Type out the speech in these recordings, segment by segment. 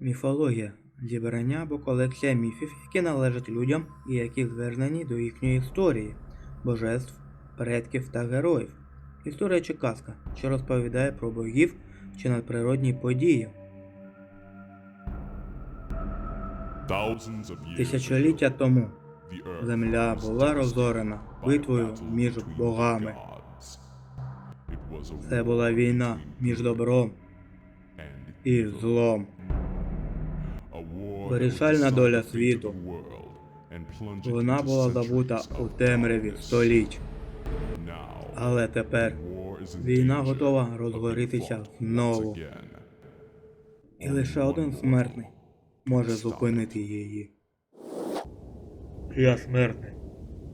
Міфологія зібрання або колекція міфів, які належать людям і які звернені до їхньої історії, божеств, предків та героїв. Історія чи казка, що розповідає про богів чи надприродні події. Тисячоліття тому земля була розорена битвою між богами. Це була війна між добром і злом. Вирішальна доля світу. Вона була забута у темряві століть. Але тепер війна готова розгорітися знову. І лише один смертний може зупинити її. Я смертний.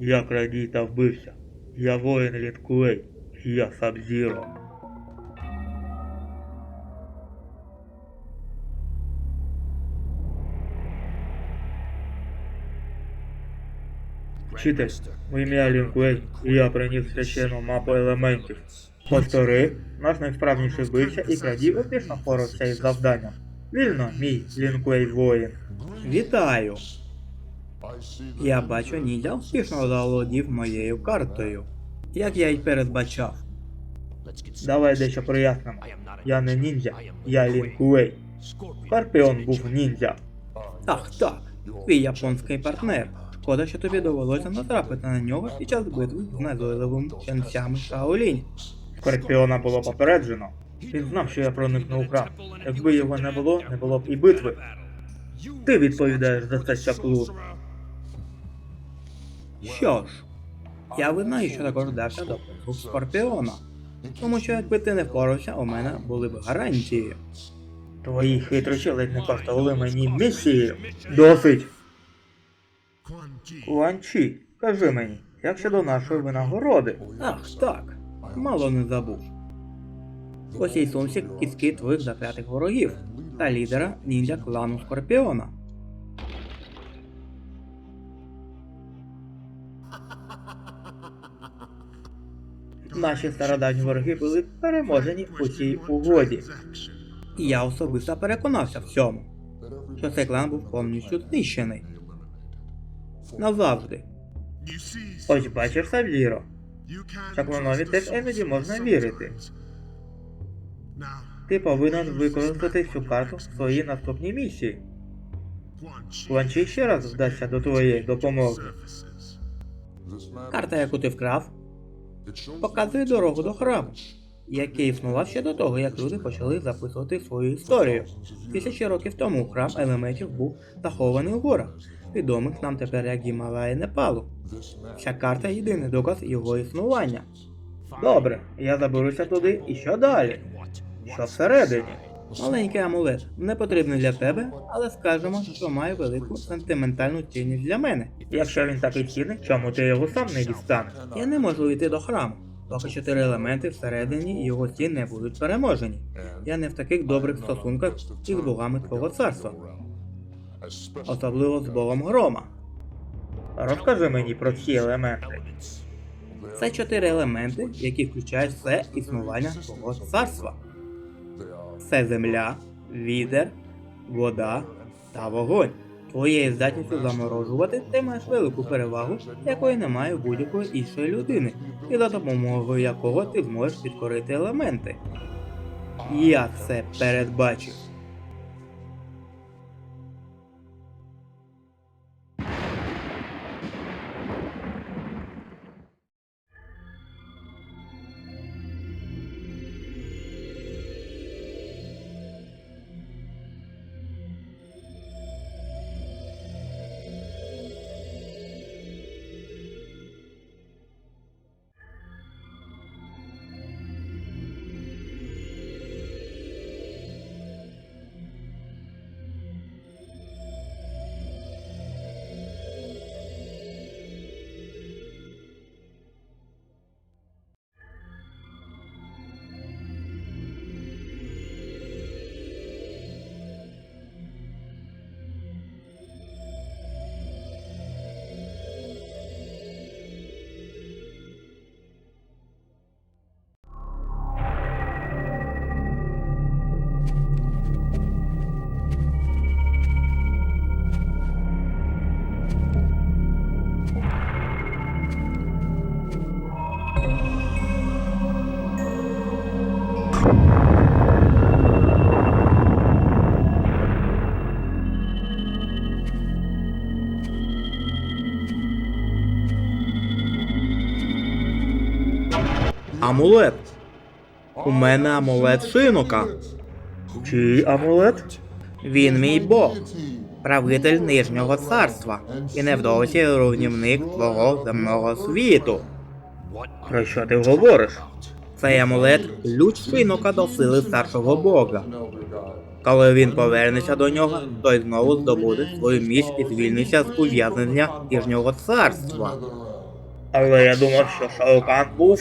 Я крадій та вбився. Я воїн Лінкуей. Я Сабзіро. Вчитель, в ім'я Лінкуей, я приніс священну мапу елементів. Повтори, наш найсправніший вбивця і крадій успішно впорався із завданням. Вільно, мій Лінкуей воїн. Вітаю! Я бачу, ніндзя успішно заволодів моєю картою. Як я й передбачав. Давай дещо прояснимо. Я не ніндзя, я Лінкуей. Скорпіон був ніндзя. Ах так, твій японський партнер. Шкода, що тобі довелося натрапити на нього під час битви з назойливими ченцями Шаолінь. Скорпіона було попереджено. Він знав, що я проникну у храм. Якби його не було, не було б і битви. Ти відповідаєш за це чаклун. Що ж, я визнаю, що також вдався до послуг Скорпіона. Тому що якби ти не впорався, у мене були б гарантії. Твої хитрощі ледь не коштували мені місії. Досить! Куанчі, кажи мені, як щодо нашої винагороди? Ах, так. Мало не забув. У цій сумці кістки твоїх заклятих ворогів та лідера ніндзя клану Скорпіона. Наші стародавні вороги були переможені у цій угоді. І я особисто переконався в цьому, що цей клан був повністю знищений. Назавжди. Ось бачиш, Сабзіро, чаклунові теж іноді можна вірити. Ти повинен використати цю карту в своїй наступній місії. Куанчі ще раз вдасться до твоєї допомоги. Карта, яку ти вкрав, показує дорогу до храму, який існував ще до того, як люди почали записувати свою історію. Тисячі років тому храм елементів був захований у горах, відомих нам тепер як Гімалаї Непалу. Ця карта єдиний доказ його існування. Добре, я заберуся туди і що далі? Що всередині? Маленький амулет не потрібний для тебе, але скажемо, що має велику сентиментальну цінність для мене. Якщо він такий цінний, чому ти його сам не дістанеш? Я не можу йти до храму. Поки чотири елементи всередині його стін не будуть переможені. Я не в таких добрих стосунках із богами твого царства, особливо з богом грома. Розкажи мені про ці елементи. Це чотири елементи, які включають все існування твого царства. Це земля, вітер, вода та вогонь. Твоєю здатністю заморожувати ти маєш велику перевагу, якої немає будь-якої іншої людини, і за допомогою якого ти зможеш підкорити елементи. Я це передбачив. Амулет. У мене амулет шинока. Чий амулет? Він мій бог, правитель нижнього царства, і невдовзі руйнівник твого земного світу. Про що ти говориш? Цей амулет ключ шинока до сили старшого бога. Коли він повернеться до нього, той знову здобуде свою міць і звільниться з ув'язнення нижнього царства. Але я думав, що Шаокан був.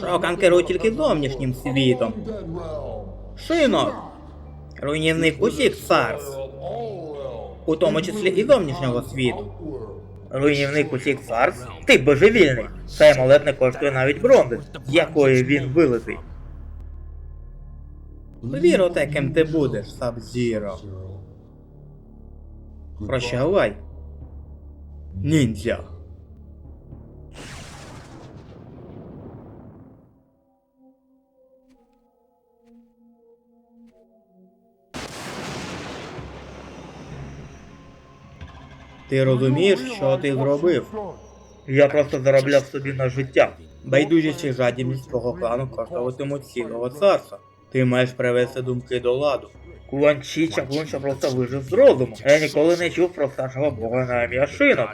Шаокан керує тільки зовнішнім світом. Шинок! Руйнівник усіх царств, у тому числі і зовнішнього світу. Руйнівник усіх царств? Ти божевільний. Цей амулет не коштує навіть бронзи, з якої він вилитий. Вір у те, ким ти будеш, Сабзіро. Прощавай. Ніндзя. Ти розумієш, що ти зробив? Я просто заробляв собі на життя. Байдужість і жадібність твого клану коштуватимуть цілого царства. Ти маєш привести думки до ладу. Куанчі Чаклунча просто вижив з розуму. Я ніколи не чув про старшого бога на ім'я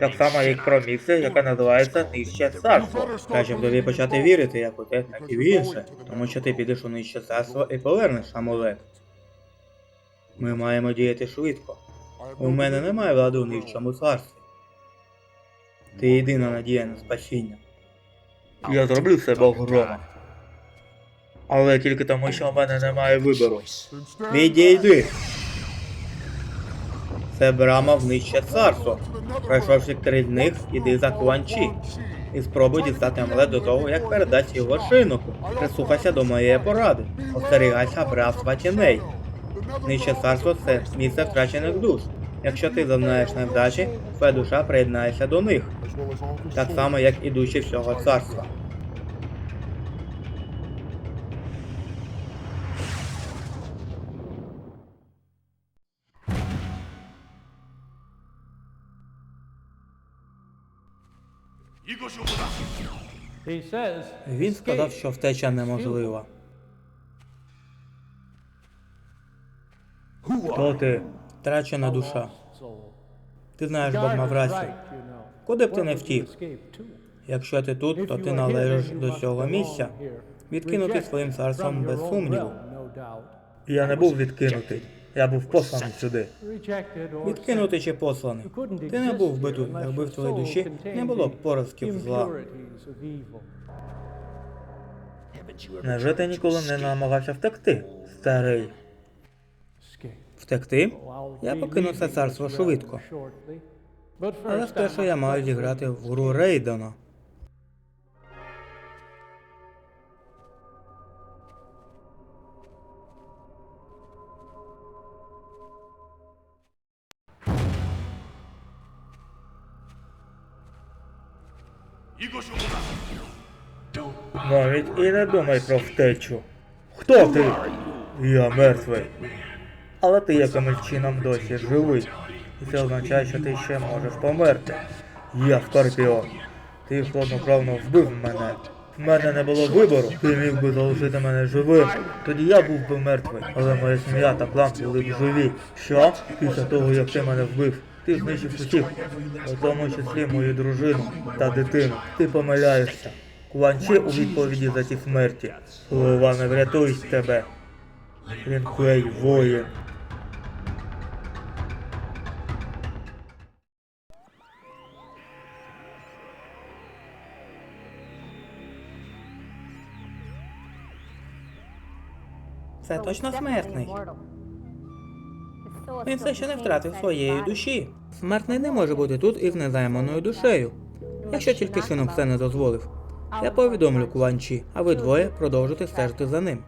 так само як про місце, яке називається Нижче царство. Краще б тобі почати вірити як у те, так і в інше, тому що ти підеш у нижче царство і повернеш амулет. Ми маємо діяти швидко. У мене немає влади у нижчому царстві. Ти єдина надія на спасіння. Я зроблю все Бог грома. Але тільки тому, що в мене немає вибору. Відійди! Це брама в нижче царство. Пройшовши три з них, іди за Куанчі. І спробуй дістати амулет до того, як передасть його шиноку. Прислухайся до моєї поради. Остерігайся братства тіней. Нижче царство це місце втрачених душ. Якщо ти зазнаєш невдачі, твоя душа приєднається до них. Так само, як і душі всього царства. Він сказав, що втеча неможлива. Хто ти? Втрачена душа. Ти знаєш, Бог мав рацію. Куди б ти не втік? Якщо ти тут, то ти належиш до цього місця. Rejected своїм царством без сумніву. Я не був відкинутий. Я був посланий сюди. Відкинутий чи посланий. Ти не був би тут, якби в твоїй душі не було б порозків зла. Невже ти ніколи не намагався втекти, старий? Втекти? Я покину це царство швидко. Але спершу я маю зіграти в гру Рейдена. Навіть і не думай про втечу. Хто ти? Я мертвий. Але ти якимось чином досі живий. І це означає, що ти ще можеш померти. Я Скорпіон. Ти хладнокровно вбив мене. В мене не було вибору. Ти міг би залишити мене живим. Тоді я був би мертвий. Але моя сім'я та клан були б живі. Що? Після того, як ти мене вбив, ти знищив усіх, у тому числі мою дружину та дитину. Ти помиляєшся. Куанчі у відповіді за ті смерті. Слова не врятують тебе. Лінквей воїн. Це точно смертний. Він все ще не втратив своєї душі. Смертний не може бути тут із незайманою душею. Якщо тільки шинок це не дозволив. Я повідомлю Куанчі, а ви двоє продовжите стежити за ним.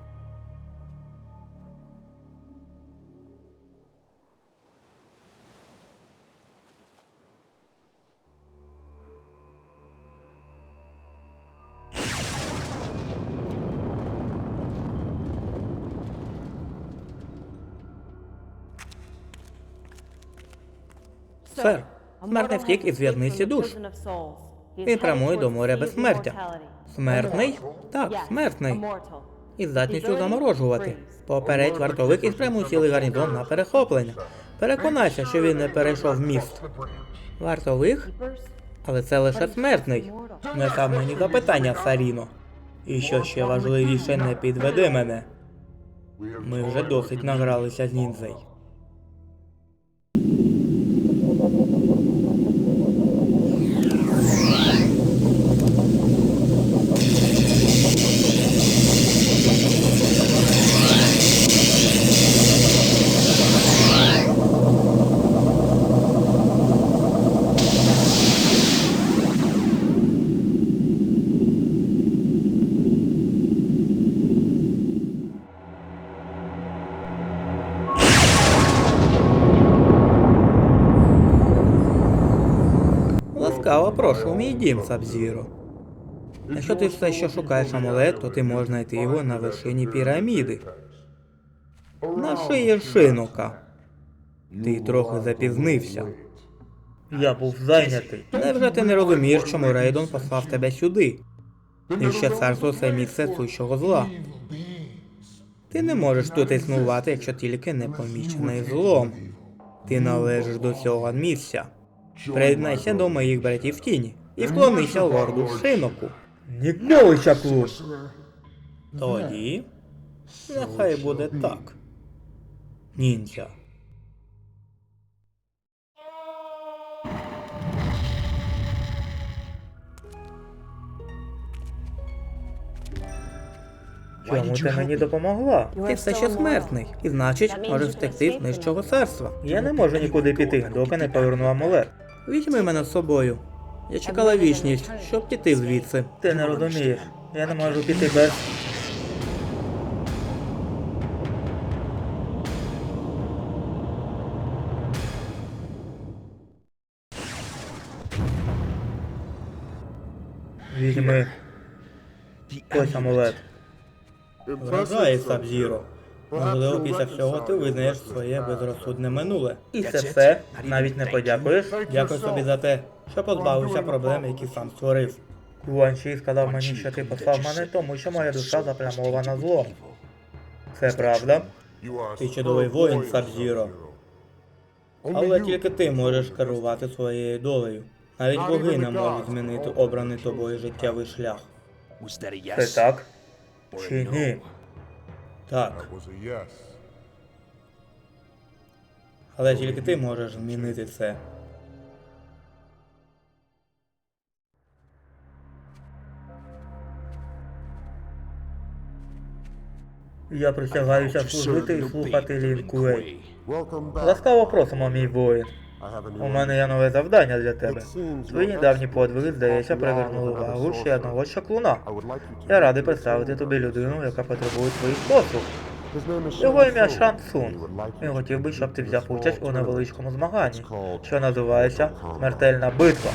Сер, смертний втік із в'язниці душ. Він прямує до моря безсмертя. Смертний? Так, смертний. Із здатністю заморожувати. Попередь вартовик і спрямуй цілий гарнізон на перехоплення. Переконайся, що він не перейшов міст. Вартових? Але це лише смертний. Не став мені запитання, Саріно. І що ще важливіше, не підведи мене. Ми вже досить награлися з ніндзей. Прошу у мій дім, Сабзіро. Якщо ти все ще шукаєш амулет, то ти можеш знайти його на вершині піраміди. На шиї шинока. Ти трохи запізнився. Я був зайнятий. Невже ти не розумієш, чому Рейдон послав тебе сюди? І ще царство це місце сущого зла. Ти не можеш тут існувати, якщо тільки не помічений злом. Ти належиш до цього місця. Приєднайся до моїх братів в тіні і вклонися лорду Шиноку. Ніколи чаклун. Тоді. Нехай буде так. Ніндзя. Чому ти мені допомогла? Ти все ще смертний, і значить, можеш втекти з нижчого царства. Я не можу нікуди піти, доки не поверну амулет. Візьми мене з собою. Я чекала вічність, щоб піти звідси. Ти не розумієш. Я не можу піти без. Візьми. Ось амулет. Вражає Сабзіро. Можливо, після всього ти визнаєш своє безрозсудне минуле. І це все? Навіть не подякуєш? Дякую собі за те, що позбавився проблем, які сам створив. Куанчі сказав мені, що ти послав мене, тому що моя душа заплямована злом. Це правда? Ти чудовий воїн, Сабзіро. Але тільки ти можеш керувати своєю долею. Навіть боги не можуть змінити обраний тобою життєвий шлях. Це так? Чи ні? Так, але тільки ти можеш змінити це. Я присягаюся служити і слухати Лін Куей. Welcome back. Ласкаво просимо, мій воїн. У мене є нове завдання для тебе. Твої недавні подвиги, здається, привернули увагу ще одного to Я радий представити тобі людину, яка потребує твоїх послуг. Його ім'я Шан like Він хотів би, щоб ти взяв участь у невеличкому змаганні, що називається Смертельна битва.